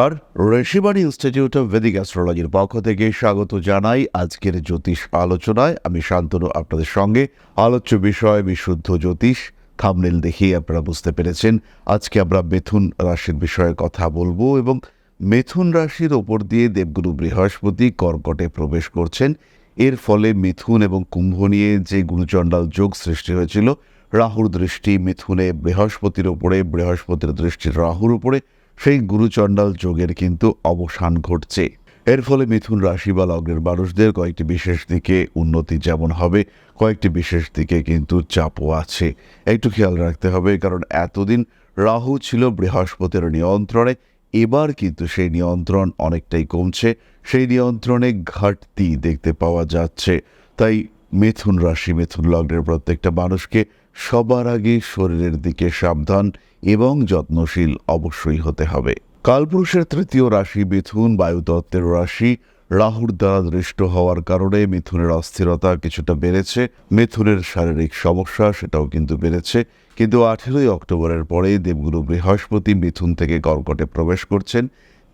নমস্কার Rishibani institute of Vedic অ্যাস্ট্রোলজির পক্ষ থেকে স্বাগত জানাই আজকের জ্যোতিষ আলোচনায়। আমি শান্তনু, আপনাদের সঙ্গে আলোচ্য বিষয় বিশুদ্ধ জ্যোতিষ থামনেল দেখেই আপনারা বুঝতে পেরেছেন। আজকে আমরা মিথুন রাশির বিষয়ে কথা বলব এবং মিথুন রাশির ওপর দিয়ে দেবগুরু বৃহস্পতি কর্কটে প্রবেশ করছেন। এর ফলে মিথুন এবং কুম্ভ নিয়ে যে গুরুচণ্ডাল যোগ সৃষ্টি হয়েছিল, রাহুর দৃষ্টি মিথুনে বৃহস্পতির উপরে বৃহস্পতির দৃষ্টি রাহুর উপরে সেই গুরুচণ্ডাল যোগের কিন্তু অবসান ঘটছে। এর ফলে মিথুন রাশি বা লগ্নের মানুষদের কয়েকটি বিশেষ দিকে উন্নতি যেমন হবে, কয়েকটি বিশেষ দিকে কিন্তু চাপও আছে। একটু খেয়াল রাখতে হবে, কারণ এতদিন রাহু ছিল বৃহস্পতির নিয়ন্ত্রণে, এবার কিন্তু সেই নিয়ন্ত্রণ অনেকটাই কমছে। সেই নিয়ন্ত্রণে ঘাটতি দেখতে পাওয়া যাচ্ছে। তাই মিথুন রাশি, মিথুন লগ্নের প্রত্যেকটা মানুষকে সবার আগে শরীরের দিকে সাবধান এবং যত্নশীল অবশ্যই হতে হবে। কালপুরুষের তৃতীয় রাশি মিথুন বায়ুতত্ত্বের রাশি রাহুর দ্বারা দৃষ্ট হওয়ার কারণে মিথুনের অস্থিরতা কিছুটা বেড়েছে। মিথুনের শারীরিক সমস্যা সেটাও কিন্তু বেড়েছে। কিন্তু আঠেরোই অক্টোবরের পরে দেবগুরু বৃহস্পতি মিথুন থেকে কর্কটে প্রবেশ করছেন।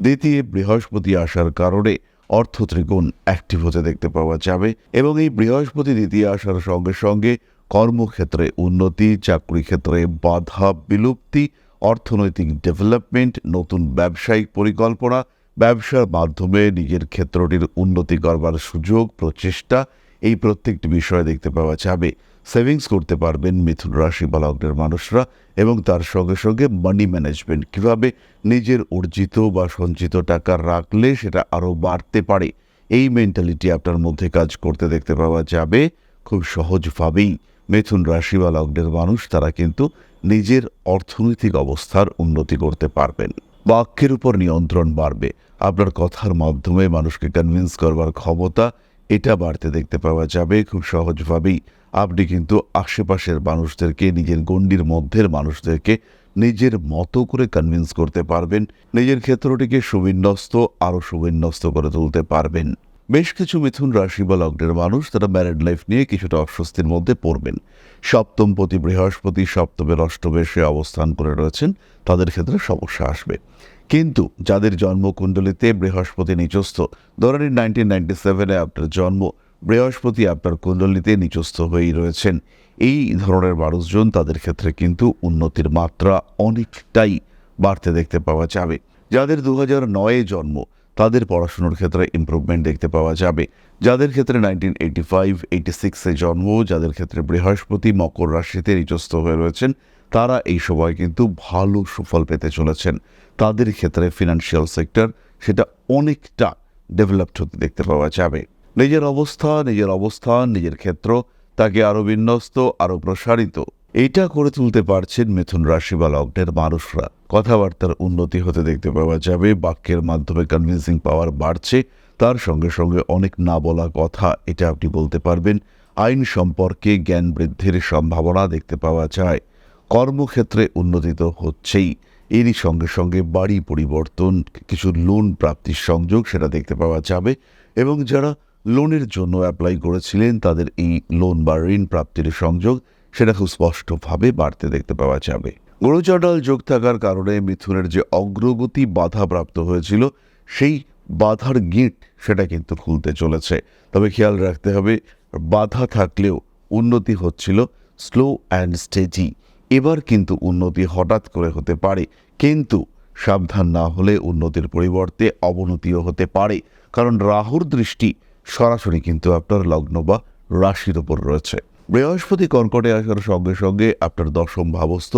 দ্বিতীয় বৃহস্পতি আসার কারণে অর্থ ত্রিগুণ অ্যাক্টিভ হতে দেখতে পাওয়া যাবে এবং এই বৃহস্পতি দ্বিতীয় আসার সঙ্গে সঙ্গে কর্মক্ষেত্রে উন্নতি চাকরি ক্ষেত্রে বাধা বিলুপ্তি, অর্থনৈতিক ডেভেলপমেন্ট, নতুন ব্যবসায়িক পরিকল্পনা, ব্যবসার মাধ্যমে নিজের ক্ষেত্রটির উন্নতি করবার সুযোগ, প্রচেষ্টা, এই প্রত্যেকটি বিষয়ে দেখতে পাওয়া যাবে। সেভিংস করতে পারবেন মিথুন রাশি বা লগ্নের মানুষরা এবং তার সঙ্গে সঙ্গে মানি ম্যানেজমেন্ট কীভাবে নিজের অর্জিত বা সঞ্চিত টাকা রাখলে সেটা আরও বাড়তে পারে। এই মেন্টালিটি আপনার মধ্যে কাজ করতে দেখতে পাওয়া যাবে খুব সহজভাবেই। মিথুন রাশি বা লগ্নের মানুষ, তারা কিন্তু নিজের অর্থনৈতিক অবস্থার উন্নতি করতে পারবেন। বাক্যের উপর নিয়ন্ত্রণ বাড়বে। আপনার কথার মাধ্যমে মানুষকে কনভিন্স করবার ক্ষমতা, এটা বাড়তে দেখতে পাওয়া যাবে। খুব সহজভাবেই আপনি কিন্তু আশেপাশের মানুষদেরকে, নিজের গণ্ডির মধ্যের মানুষদেরকে নিজের মতো করে কনভিন্স করতে পারবেন। নিজের ক্ষেত্রটিকে সুবিন্যস্ত, আরও সুবিন্যস্ত করে তুলতে পারবেন। বেশ কিছু মিথুন রাশি বা লগ্নের মানুষ তারা ম্যারিড লাইফ নিয়ে কিছুটা অস্বস্তির মধ্যে পড়বেন। সপ্তমপতি বৃহস্পতি সপ্তমের অষ্টমে সে অবস্থান করে রয়েছেন, তাদের ক্ষেত্রে সমস্যা আসবে। কিন্তু যাদের জন্মকুণ্ডলিতে বৃহস্পতি নিচস্থ, ধরে নিন নাইনটিন নাইনটি সেভেনে আপনার জন্ম, বৃহস্পতি আপনার কুণ্ডলিতে নিচস্থ হয়েই রয়েছেন। এই ধরনের মানুষজন তাদের ক্ষেত্রে কিন্তু উন্নতির মাত্রা অনেকটাই বাড়তে দেখতে পাওয়া যাবে। যাদের দু হাজার নয়ে জন্ম তাদের পড়াশুনোর ক্ষেত্রে ইমপ্রুভমেন্ট দেখতে পাওয়া যাবে। যাদের ক্ষেত্রে নাইনটিন এইটি ফাইভ এইটি সিক্সে জন্ম, যাদের ক্ষেত্রে বৃহস্পতি, মকর রাশিতে নিচস্থ হয়ে রয়েছেন, তারা এই সময় কিন্তু ভালো সুফল পেতে চলেছেন। তাদের ক্ষেত্রে ফিনান্সিয়াল সেক্টর সেটা অনেকটা ডেভেলপড হতে দেখতে পাওয়া যাবে। নিজের অবস্থা, নিজের অবস্থান, নিজের ক্ষেত্র তাকে আরও বিন্যস্ত আরও প্রসারিত এইটা করে তুলতে পারছেন মিথুন রাশি বা লগ্নের মানুষরা। কথাবার্তার উন্নতি হতে দেখতে পাওয়া যাবে, বাক্যের মাধ্যমে কনভিন্সিং পাওয়ার বাড়ছে, তার সঙ্গে সঙ্গে অনেক না বলা কথা, এটা আপনি বলতে পারবেন। আইন সম্পর্কে জ্ঞান বৃদ্ধির সম্ভাবনা দেখতে পাওয়া যায়। কর্মক্ষেত্রে উন্নতি তো হচ্ছেই। এরই সঙ্গে সঙ্গে বাড়ি পরিবর্তন, কিছু লোন প্রাপ্তির সংযোগ সেটা দেখতে পাওয়া যাবে এবং যারা লোনের জন্য অ্যাপ্লাই করেছিলেন, তাদের এই লোন বা ঋণ প্রাপ্তির সংযোগ সেটা খুব স্পষ্টভাবে বাড়তে দেখতে পাওয়া যাবে। গুরুচণ্ডাল যোগ থাকার কারণে মিথুনের যে অগ্রগতি বাধাপ্রাপ্ত হয়েছিল, সেই বাধার গিট সেটা কিন্তু খুলতে চলেছে। তবে খেয়াল রাখতে হবে, বাধা থাকলেও উন্নতি হচ্ছিল স্লো অ্যান্ড স্টেজি। এবার কিন্তু উন্নতি হঠাৎ করে হতে পারে, কিন্তু সাবধান না হলে উন্নতির পরিবর্তে অবনতিও হতে পারে। কারণ রাহুর দৃষ্টি সরাসরি কিন্তু আপনার লগ্ন বা রাশির ওপর রয়েছে। বৃহস্পতি কর্কটে আসার সঙ্গে সঙ্গে আপনার দশম ভাবস্থ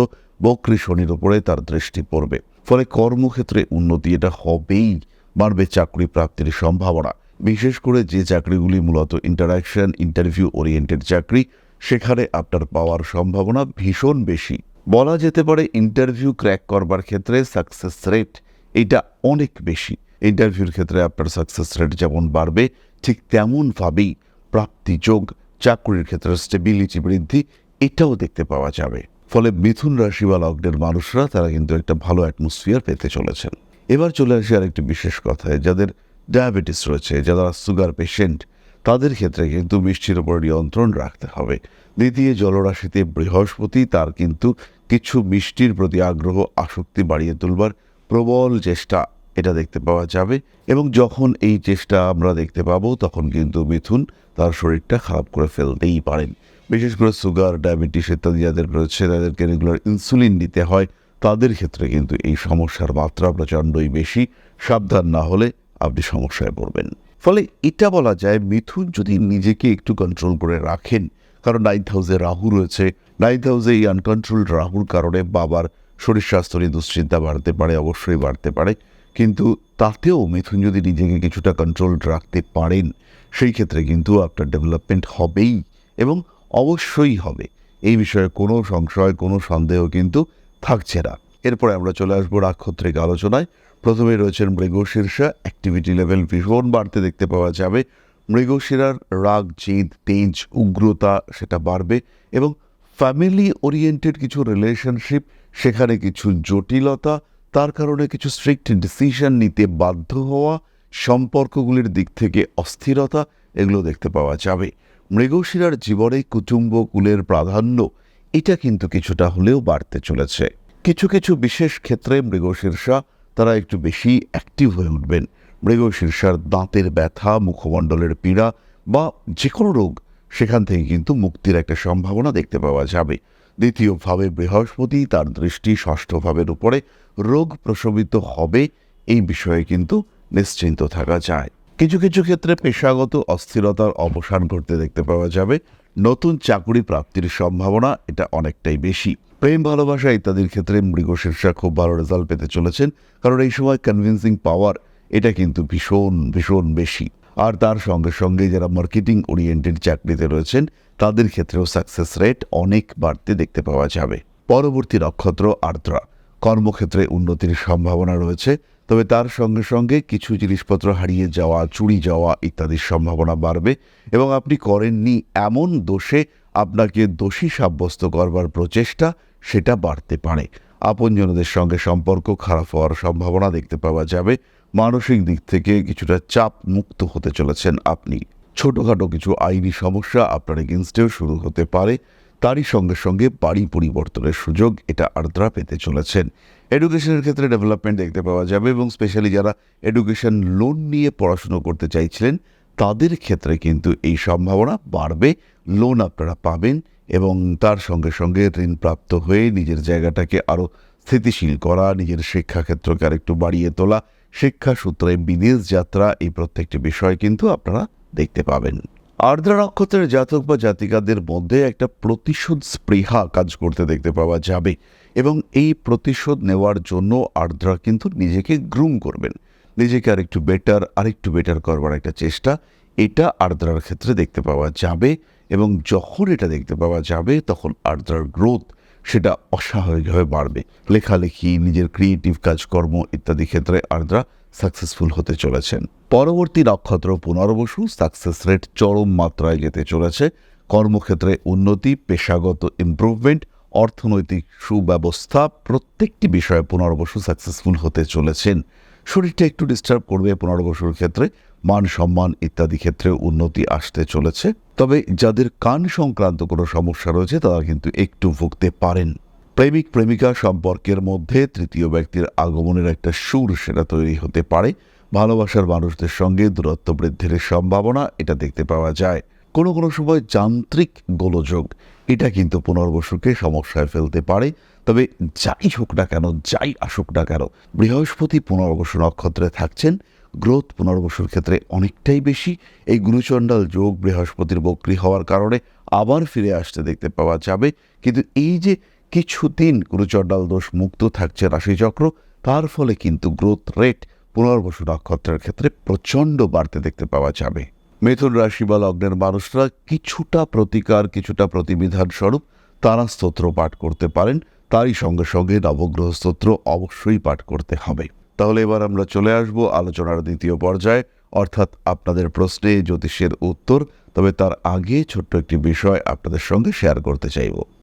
বক্রী শনির ওপরে তার দৃষ্টি পড়বে। ফলে কর্মক্ষেত্রে উন্নতি এটা হবেই, বাড়বে চাকরি প্রাপ্তির সম্ভাবনা। বিশেষ করে যে চাকরিগুলি মূলত ইন্টারাকশন ইন্টারভিউ ওরিয়েন্টেড চাকরি, সেখানে আপনার পাওয়ার সম্ভাবনা ভীষণ বেশি। বলা যেতে পারে ইন্টারভিউ ক্র্যাক করবার ক্ষেত্রে সাকসেস রেট এটা অনেক বেশি। ইন্টারভিউর ক্ষেত্রে আপনার সাকসেস রেট যেমন বাড়বে, ঠিক তেমনভাবেই প্রাপ্তি যোগ চাকরির ক্ষেত্রে স্টেবিলিটি বৃদ্ধি, এটাও দেখতে পাওয়া যাবে। ফলে মিথুন রাশি বা লগ্নের মানুষরা, তারা কিন্তু একটা ভালো অ্যাটমসফিয়ার পেতে চলেছেন। এবার চলে আসি আরেকটি বিশেষ কথায়, যাদের ডায়াবেটিস রয়েছে, যারা সুগার পেশেন্ট তাদের ক্ষেত্রে কিন্তু মিষ্টির উপর নিয়ন্ত্রণ রাখতে হবে। দ্বিতীয় জলরাশিতে বৃহস্পতি, তার কিন্তু কিছু মিষ্টির প্রতি আগ্রহ, আসক্তি বাড়িয়ে তুলবার প্রবল চেষ্টা এটা দেখতে পাওয়া যাবে। এবং যখন এই চেষ্টা আমরা দেখতে পাবো, তখন কিন্তু মিথুন তার শরীরটা খারাপ করে ফেলতেই পারেন। বিশেষ করে সুগার, ডায়াবেটিস ইত্যাদি যাদের রয়েছে, তাদেরকে রেগুলার ইনসুলিন নিতে হয়, তাদের ক্ষেত্রে কিন্তু এই সমস্যার মাত্রা প্রচণ্ডই বেশি। সাবধান না হলে আপনি সমস্যায় পড়বেন। ফলে এটা বলা যায়, মিথুন যদি নিজেকে একটু কন্ট্রোল করে রাখেন, কারণ নাইন্থ হাউসে রাহু রয়েছে। নাইন্থ হাউসে এই আনকন্ট্রোল রাহুর কারণে বাবার শরীর স্বাস্থ্য নিয়ে দুশ্চিন্তা বাড়তে পারে, অবশ্যই বাড়তে পারে। কিন্তু তাতেও মিথুন যদি নিজেকে কিছুটা কন্ট্রোল রাখতে পারেন, সেই ক্ষেত্রে কিন্তু আপনার ডেভেলপমেন্ট হবেই এবং অবশ্যই হবে। এই বিষয়ে কোনো সংশয়, কোনো সন্দেহ কিন্তু থাকছে না। এরপরে আমরা চলে আসব রাক্ষত্রিক আলোচনায়। প্রথমে রয়েছেন মৃগশীর্ষা অ্যাক্টিভিটি লেভেল ভীষণ বাড়তে দেখতে পাওয়া যাবে। মৃগশিরার রাগ, জেদ, তেজ, উগ্রতা সেটা বাড়বে এবং ফ্যামিলি ওরিয়েন্টেড কিছু রিলেশনশিপ সেখানে কিছু জটিলতা তার কারণে কিছু স্ট্রিক্ট ডিসিশন নিতে বাধ্য হওয়া সম্পর্কগুলির দিক থেকে অস্থিরতা এগুলো দেখতে পাওয়া যাবে। মৃগশিরার জীবনে কুটুম্ব কুলের প্রাধান্য এটা কিন্তু কিছুটা হলেও বাড়তে চলেছে। কিছু কিছু বিশেষ ক্ষেত্রে মৃগশীর্ষা তারা একটু বেশি অ্যাক্টিভ হয়ে উঠবেন। মৃগশীর্ষার দাঁতের ব্যথা, মুখমণ্ডলের পীড়া বা যে কোনো রোগ, সেখান থেকে কিন্তু মুক্তির একটা সম্ভাবনা দেখতে পাওয়া যাবে। দ্বিতীয়ভাবে বৃহস্পতি, তার দৃষ্টি ষষ্ঠ ভাবের উপরে রোগ প্রশমিত হবে, এই বিষয়ে কিন্তু নিশ্চিন্ত থাকা যায়। কিছু কিছু ক্ষেত্রে পেশাগত অস্থিরতার অবসান ঘটতে দেখতে পাওয়া যাবে। নতুন চাকুরি প্রাপ্তির সম্ভাবনা এটা অনেকটাই বেশি। প্রেম, ভালোবাসা ইত্যাদির ক্ষেত্রে মৃগশীর্ষা খুব ভালো রেজাল্ট পেতে চলেছেন, কারণ এই সময় কনভিন্সিং পাওয়ার এটা কিন্তু ভীষণ ভীষণ বেশি। আর তার সঙ্গে সঙ্গে যারা মার্কেটিং ওরিয়েন্টেড চাকরিতে রয়েছেন তাদের ক্ষেত্রেও সাকসেস রেট অনেক বাড়তে দেখতে পাওয়া যাবে। পরবর্তী নক্ষত্র আর্দ্রা। কর্মক্ষেত্রে উন্নতির সম্ভাবনা রয়েছে, তবে তার সঙ্গে সঙ্গে কিছু জিনিসপত্র হারিয়ে যাওয়া, চুরি যাওয়া ইত্যাদির সম্ভাবনা বাড়বে এবং আপনি করেননি এমন দোষে আপনাকে দোষী সাব্যস্ত করবার প্রচেষ্টা সেটা বাড়তে পারে। আপনজনদের সঙ্গে সম্পর্ক খারাপ হওয়ার সম্ভাবনা দেখতে পাওয়া যাবে। মানসিক দিক থেকে কিছুটা চাপ মুক্ত হতে চলেছেন আপনি। ছোটোখাটো কিছু আইনি সমস্যা আপনার এগেনস্টেও শুরু হতে পারে। তারই সঙ্গে সঙ্গে বাড়ি পরিবর্তনের সুযোগ এটা আর্দ্রা পেতে চলেছেন। এডুকেশনের ক্ষেত্রে ডেভেলপমেন্ট দেখতে পাওয়া যাবে এবং স্পেশালি যারা এডুকেশন লোন নিয়ে পড়াশুনো করতে চাইছিলেন, তাদের ক্ষেত্রে কিন্তু এই সম্ভাবনা বাড়বে। লোন আপনারা পাবেন এবং তার সঙ্গে সঙ্গে ঋণ প্রাপ্ত হয়ে নিজের জায়গাটাকে আরও স্থিতিশীল করা, নিজের শিক্ষাক্ষেত্রকে আরেকটু বাড়িয়ে তোলা শিক্ষা সূত্রে বিদেশ যাত্রা এই প্রত্যেকটি বিষয় কিন্তু আপনারা দেখতে পাবেন। আর্দ্রা নক্ষত্রের জাতক বা জাতিকাদের মধ্যে একটা প্রতিশোধ স্পৃহা কাজ করতে দেখতে পাওয়া যাবে এবং এই প্রতিশোধ নেওয়ার জন্য আর্দ্রা কিন্তু নিজেকে গ্রুম করবেন। নিজেকে আরেকটু বেটার আরেকটু বেটার করবার একটা চেষ্টা, এটা আর্দ্রার ক্ষেত্রে দেখতে পাওয়া যাবে এবং যখন এটা দেখতে পাওয়া যাবে, তখন আর্দ্রার গ্রোথ সেটা অস্বাভাবিকভাবে বাড়বে। লেখালেখি, নিজের ক্রিয়েটিভ কাজকর্ম ইত্যাদি ক্ষেত্রে আর্দ্রা সাকসেসফুল হতে চলেছেন। পরবর্তী নক্ষত্র পুনর্বসু সাকসেস রেট চরম মাত্রায় যেতে চলেছে। কর্মক্ষেত্রে উন্নতি, পেশাগত ইমপ্রুভমেন্ট অর্থনৈতিক সুব্যবস্থা প্রত্যেকটি বিষয়ে পুনর্বসু সাকসেসফুল হতে চলেছেন। শরীরটা একটু ডিস্টার্ব করবে পুনর্বসুর ক্ষেত্রে। মান সম্মান ইত্যাদি ক্ষেত্রে উন্নতি আসতে চলেছে। তবে যাদের কান সংক্রান্ত কোনো সমস্যা রয়েছে, তারা কিন্তু একটু ভুগতে পারেন। প্রেমিক প্রেমিকা সম্পর্কের মধ্যে তৃতীয় ব্যক্তির আগমনের একটা সুর সেটা তৈরি হতে পারে। ভালোবাসার মানুষদের সঙ্গে দূরত্ব বৃদ্ধির সম্ভাবনা এটা দেখতে পাওয়া যায়। কোনো কোনো সময় যান্ত্রিক গোলযোগ, এটা কিন্তু পুনর্বসুকে সমস্যায় ফেলতে পারে। তবে যাই হোক না কেন, যাই আসুক না কেন, বৃহস্পতি পুনর্বসু নক্ষত্রে থাকছেন। গ্রোথ পুনর্বসুর ক্ষেত্রে অনেকটাই বেশি। এই গুরুচণ্ডাল যোগ বৃহস্পতির বক্রি হওয়ার কারণে আবার ফিরে আসতে দেখতে পাওয়া যাবে। কিন্তু এই যে কিছুদিন গুরুচণ্ডাল দোষ মুক্ত থাকছে রাশিচক্র, তার ফলে কিন্তু গ্রোথ রেট পুনর্বসু নক্ষত্রের ক্ষেত্রে প্রচণ্ড বাড়তে দেখতে পাওয়া যাবে। মিথুন রাশি বা লগ্নের মানুষরা কিছুটা প্রতিকার, কিছুটা প্রতিবিধান স্বরূপ তারা স্তোত্র পাঠ করতে পারেন, তারই সঙ্গে সঙ্গে নবগ্রহ স্তোত্র অবশ্যই পাঠ করতে হবে। তাহলে এবার আমরা চলে আসব আলোচনার দ্বিতীয় পর্যায়ে, অর্থাৎ আপনাদের প্রশ্নে জ্যোতিষের উত্তর, তবে তার আগে ছোট্ট একটি বিষয় আপনাদের সঙ্গে শেয়ার করতে চাইব।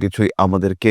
কিছুই আমাদেরকে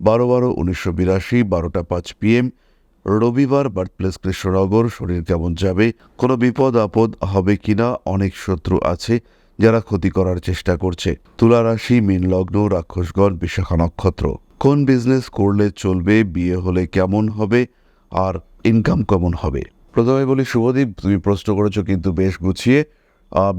বারো বারো উনিশশো বিরাশি, বারোটা পাঁচ পিএম রবিবার বার্থপ্লেস কৃষ্ণনগর, শরীর কেমন যাবে, কোনো বিপদ, আপদ হবে কিনা, অনেক শত্রু আছে যারা ক্ষতি করার চেষ্টা করছে। তুলা রাশি, মীন লগ্ন, রাক্ষসগণ, বিশাখা নক্ষত্র। কোন বিজনেস করলে চলবে, বিয়ে হলে কেমন হবে, আর ইনকাম কেমন হবে? প্রথমে বলি, শুভদীপ, তুমি প্রশ্ন করেছ কিন্তু বেশ গুছিয়ে।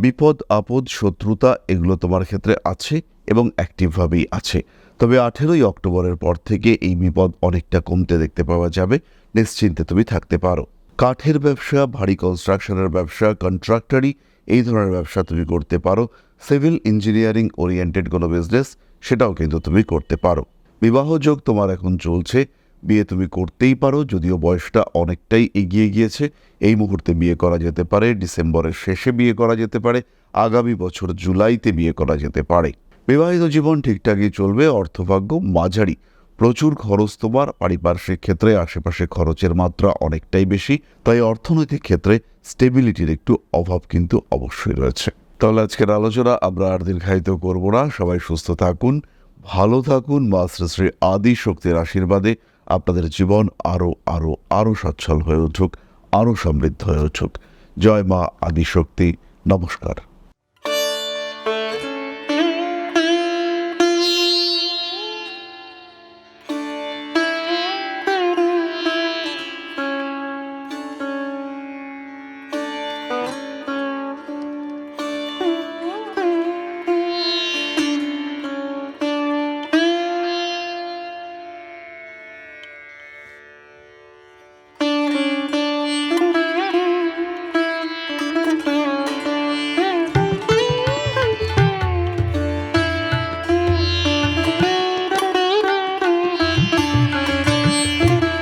বিপদ, আপদ, শত্রুতা, এগুলো তোমার ক্ষেত্রে আছে এবং অ্যাক্টিভভাবেই আছে। তবে আঠেরোই অক্টোবরের পর থেকে এই বিপদ অনেকটা কমতে দেখতে পাওয়া যাবে। নিশ্চিন্তে তুমি থাকতে পারো। কাঠের ব্যবসা, ভারী কনস্ট্রাকশনের ব্যবসা কন্ট্রাক্টারি এই ধরনের ব্যবসা তুমি করতে পারো। সিভিল ইঞ্জিনিয়ারিং ওরিয়েন্টেড কোনো বিজনেস সেটাও কিন্তু তুমি করতে পারো। বিবাহযোগ তোমার এখন চলছে। বিয়ে তুমি করতেই পারো, যদিও বয়সটা অনেকটাই এগিয়ে গিয়েছে। এই মুহূর্তে বিয়ে করা যেতে পারে, ডিসেম্বরের শেষে বিয়ে করা যেতে পারে, আগামী বছর জুলাইতে বিয়ে করা যেতে পারে। বিবাহিত জীবন ঠিকঠাকই চলবে, অর্থভাগ্য মাঝারি। প্রচুর খরচ তোমার, পারিপার্শ্বিক ক্ষেত্রে আশেপাশে খরচের মাত্রা অনেকটাই বেশি, তাই অর্থনৈতিক ক্ষেত্রে স্টেবিলিটির একটু অভাব কিন্তু অবশ্যই রয়েছে। তাহলে আজকের আলোচনা আমরা আর দীর্ঘায়িত করব না। সবাই সুস্থ থাকুন, ভালো থাকুন, মা শ্রী শ্রী আদি শক্তির আশীর্বাদে আপনাদের জীবন আরও আরও আরও সচ্ছল হয়ে উঠুক আরও সমৃদ্ধ হয়ে উঠুক। জয় মা আদিশক্তি নমস্কার।